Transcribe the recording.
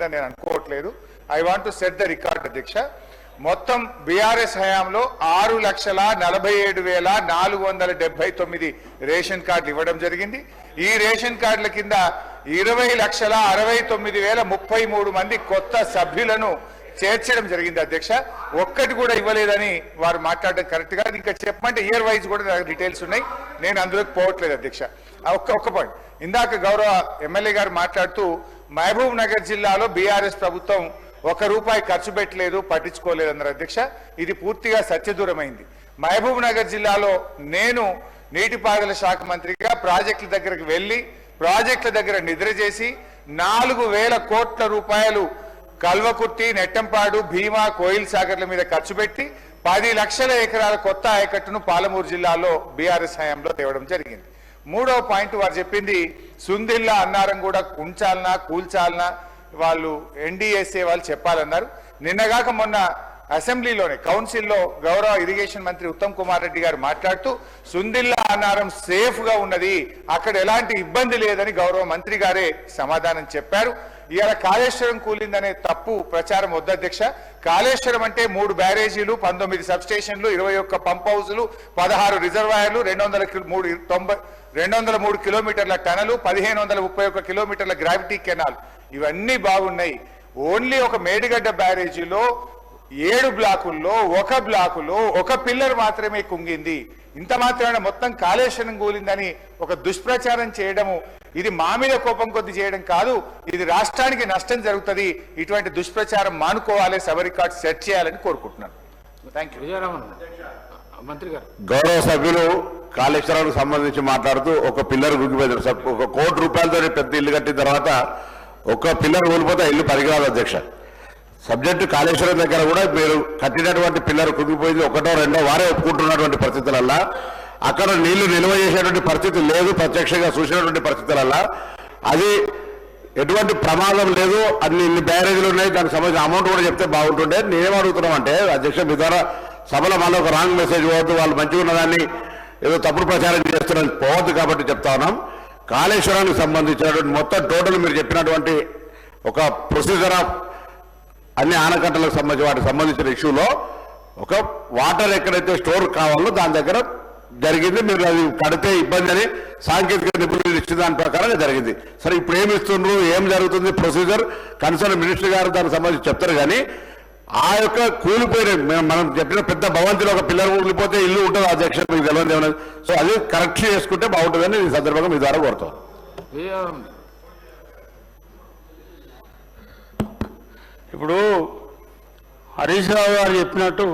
నేను అనుకోవట్లేదు. I want to set the record అధ్యక్ష మొత్తం బీఆర్ఎస్ హయాంలో ఆరు లక్షల నలభై ఏడు వేల నాలుగు వందల డెబ్బై తొమ్మిది రేషన్ కార్డులు ఇవ్వడం జరిగింది. ఈ రేషన్ కార్డుల కింద ఇరవై లక్షల అరవై తొమ్మిది వేల ముప్పై మూడు మంది కొత్త సభ్యులను చేర్చడం జరిగింది అధ్యక్ష. ఒక్కటి కూడా ఇవ్వలేదని వారు మాట్లాడడం కరెక్ట్ కాదు ఇంకా చెప్పమంటే ఇయర్ వైజ్ కూడా నాకు డీటెయిల్స్ ఉన్నాయి. నేను అందులోకి పోవట్లేదు అధ్యక్ష. ఒక్క ఒక్క పాయింట్ ఇందాక గౌరవ ఎమ్మెల్యే గారు మాట్లాడుతూ మహబూబ్ నగర్ జిల్లాలో బీఆర్ఎస్ ప్రభుత్వం ఒక రూపాయి ఖర్చు పెట్టలేదు పట్టించుకోలేదు అన్నారు అధ్యక్ష. ఇది పూర్తిగా సత్యదూరమైంది. మహబూబ్ నగర్ జిల్లాలో నేను నీటిపారుదల శాఖ మంత్రిగా ప్రాజెక్టుల దగ్గరకు వెళ్ళి ప్రాజెక్టుల దగ్గర నిద్ర చేసి నాలుగు వేల కోట్ల రూపాయలు కల్వకుర్తి నెట్టంపాడు భీమా కోయిల్ సాగర్ల మీద ఖర్చు పెట్టి పది లక్షల ఎకరాల కొత్త ఆయకట్టును పాలమూరు జిల్లాలో బీఆర్ఎస్ హయాంలో తేవడం జరిగింది. మూడో పాయింట్ వారు చెప్పింది సుందిల్లా అన్నారం కూడా ఉంచాలనా కూల్చాలనా వాళ్ళు ఎన్డీఎస్ఏ వాళ్ళు చెప్పాలన్నారు. నిన్నగాక మొన్న అసెంబ్లీలోనే కౌన్సిల్లో గౌరవ ఇరిగేషన్ మంత్రి ఉత్తమ్ కుమార్ రెడ్డి గారు మాట్లాడుతూ సుందిల్లా అన్నారం సేఫ్గా ఉన్నది అక్కడ ఎలాంటి ఇబ్బంది లేదని గౌరవ మంత్రి గారే సమాధానం చెప్పారు. ఇవాళ కాళేశ్వరం కూలిందనే తప్పు ప్రచారం వద్ద అధ్యక్ష. కాళేశ్వరం అంటే మూడు బ్యారేజీలు పంతొమ్మిది సబ్స్టేషన్లు ఇరవై ఒక్క పంప్ హౌజులు పదహారు రిజర్వాయర్లు రెండు వందల మూడు తొంభై రెండు వందల మూడు కిలోమీటర్ల టనలు పదిహేను వందల ముప్పై ఒక్క కిలోమీటర్ల గ్రావిటీ కెనాల్ ఇవన్నీ బాగున్నాయి. ఓన్లీ ఒక మేడిగడ్డ బ్యారేజీలో ఏడు బ్లాకుల్లో ఒక బ్లాకులో ఒక పిల్లర్ మాత్రమే కుంగింది. ఇంత మాత్రమే మొత్తం కాళేశ్వరం కూలిందని ఒక దుష్ప్రచారం చేయడము ఇది మా మీద కోపం కొద్ది చేయడం కాదు ఇది రాష్ట్రానికి నష్టం జరుగుతుంది. ఇటువంటి దుష్ప్రచారం మానుకోవాలి సబ్ రికార్డ్ సెట్ చేయాలని కోరుకుంటున్నాను. థ్యాంక్ యూ విజయరామన్ మంత్రి గారు. గౌరవ సభ్యులు కాళేశ్వరానికి సంబంధించి మాట్లాడుతూ ఒక పిల్లర్ ఒక కోటి రూపాయలతో పెద్ద ఇల్లు కట్టిన తర్వాత ఒక పిల్లర్ కూలిపోతే ఇల్లు పనికిరాదు అధ్యక్ష. సబ్జెక్టు కాళేశ్వరం దగ్గర కూడా మీరు కట్టినటువంటి పిల్లలు కుంగిపోయింది ఒకటో రెండో వారే ఒప్పుకుంటున్నటువంటి పరిస్థితులల్లా. అక్కడ నీళ్ళు నిల్వ చేసేటువంటి పరిస్థితి లేదు ప్రత్యక్షంగా చూసినటువంటి పరిస్థితులల్లా. అది ఎటువంటి ప్రమాదం లేదు అన్ని ఇన్ని బ్యారేజీలు ఉన్నాయి దానికి సంబంధించిన అమౌంట్ కూడా చెప్తే బాగుంటుండే. నేనేం అడుగుతున్నామంటే అధ్యక్ష మీ ద్వారా సభలో మళ్ళీ ఒక రాంగ్ మెసేజ్ పోవద్దు వాళ్ళు మంచిగా ఉన్నదాన్ని ఏదో తప్పుడు ప్రచారం చేస్తున్నారని పోవద్దు కాబట్టి చెప్తా ఉన్నాం. కాళేశ్వరానికి సంబంధించినటువంటి మొత్తం టోటల్ మీరు చెప్పినటువంటి ఒక ప్రొసీజర్ ఆఫ్ అన్ని ఆనకట్టలకు సంబంధించి వాటికి సంబంధించిన ఇష్యూలో ఒక వాటర్ ఎక్కడైతే స్టోర్ కావాలో దాని దగ్గర జరిగింది. మీరు అది కడితే ఇబ్బంది అని సాంకేతిక నిపుణులు ఇచ్చిన దాని ప్రకారంగా జరిగింది. సరే ఇప్పుడు ఏమి ఇస్తున్నారు ఏం జరుగుతుంది? ప్రొసీజర్ కన్సర్న్ మినిస్టర్ గారు దానికి సంబంధించి చెప్తారు కానీ ఆ యొక్క కూలిపోయిన మేము- మనం చెప్పిన పెద్ద భవంతిలో ఒక పిల్లలు కూలిపోతే ఇల్లు ఉంటుంది. అధ్యక్ష మీకు తెలియదు సో అది కరెక్ట్ చేసుకుంటే బాగుంటుందని ఈ సందర్భంగా మీ ద్వారా కోరుతాం. ఇప్పుడు హరీష్ రావు గారు చెప్పినట్టు